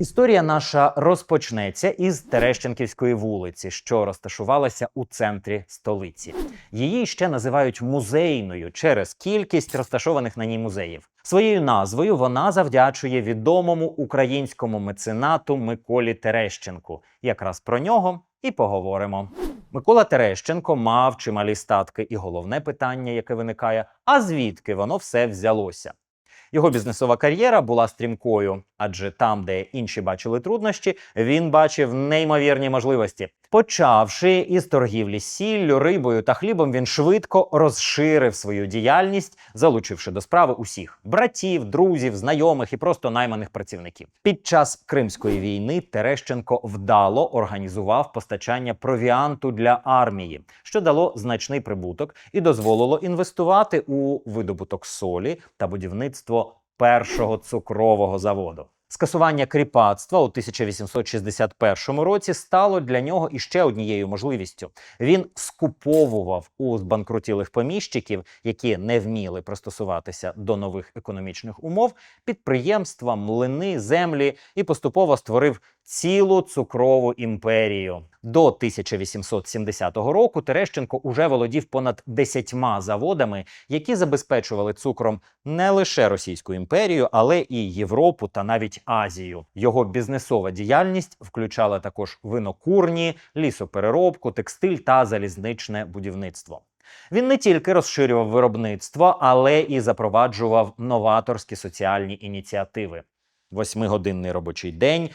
Історія наша розпочнеться із Терещенківської вулиці, що розташувалася у центрі столиці. Її ще називають музейною через кількість розташованих на ній музеїв. Своєю назвою вона завдячує відомому українському меценату Миколі Терещенку. Якраз про нього і поговоримо. Микола Терещенко мав чималі статки, і головне питання, яке виникає: а звідки воно все взялося? Його бізнесова кар'єра була стрімкою, адже там, де інші бачили труднощі, він бачив неймовірні можливості. Почавши із торгівлі сіллю, рибою та хлібом, він швидко розширив свою діяльність, залучивши до справи усіх братів, друзів, знайомих і просто найманих працівників. Під час Кримської війни Терещенко вдало організував постачання провіанту для армії, що дало значний прибуток і дозволило інвестувати у видобуток солі та будівництво першого цукрового заводу. Скасування кріпацтва у 1861 році стало для нього іще однією можливістю. Він скуповував у збанкрутілих поміщиків, які не вміли пристосуватися до нових економічних умов, підприємства, млини, землі і поступово створив цілу цукрову імперію. До 1870 року Терещенко уже володів понад 10 заводами, які забезпечували цукром не лише Російську імперію, але і Європу та навіть Азію. Його бізнесова діяльність включала також винокурні, лісопереробку, текстиль та залізничне будівництво. Він не тільки розширював виробництво, але і запроваджував новаторські соціальні ініціативи: восьмигодинний робочий день,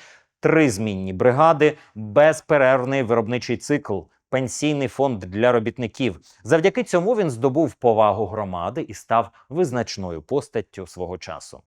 три змінні бригади, безперервний виробничий цикл. Пенсійний фонд для робітників. Завдяки цьому він здобув повагу громади і став визначною постаттю свого часу.